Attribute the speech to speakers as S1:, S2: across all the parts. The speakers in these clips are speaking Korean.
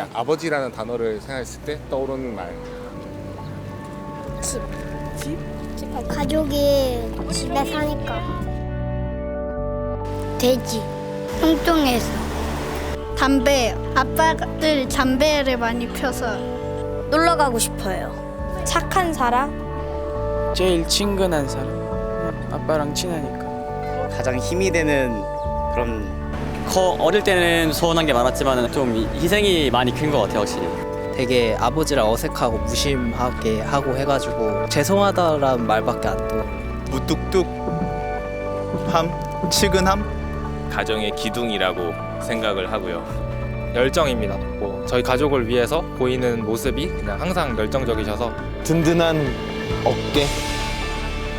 S1: 아버지라는 단어를 생각했을 때 떠오르는 말.
S2: 집. 집? 가족이 집에 사니까. 돼지.
S3: 홍동에서 담배 아빠들 담배를 많이 펴서
S2: 놀러 가고 싶어요. 착한 사람?
S4: 제일 친근한 사람 아빠랑 친하니까
S5: 가장 힘이 되는 그런
S6: 커 어릴 때는 소원한 게 많았지만 좀 희생이 많이 큰 것 같아요 확실히.
S7: 되게 아버지를 어색하고 무심하게 하고 해가지고 죄송하다라는 말밖에 안 떠.
S8: 무뚝뚝함, 치근함,
S9: 가정의 기둥이라고 생각을 하고요.
S1: 열정입니다. 뭐 저희 가족을 위해서 보이는 모습이 그냥 항상 열정적이셔서
S8: 든든한 어깨,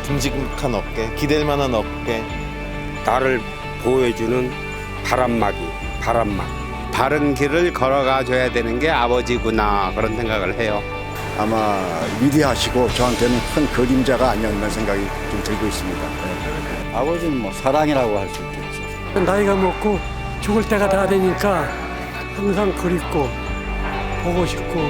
S8: 듬직한 어깨, 기댈 만한 어깨.
S10: 나를 보여주는 바람막이, 바람막. 바른 길을 걸어가 줘야 되는 게 아버지구나 그런 생각을 해요.
S11: 아마 위대하시고 저한테는 큰 그림자가 아니었나 생각이 좀 들고 있습니다.
S5: 아버지는 뭐 사랑이라고 할 수 있겠죠.
S4: 나이가 먹고 죽을 때가 다 되니까 항상 그립고 보고 싶고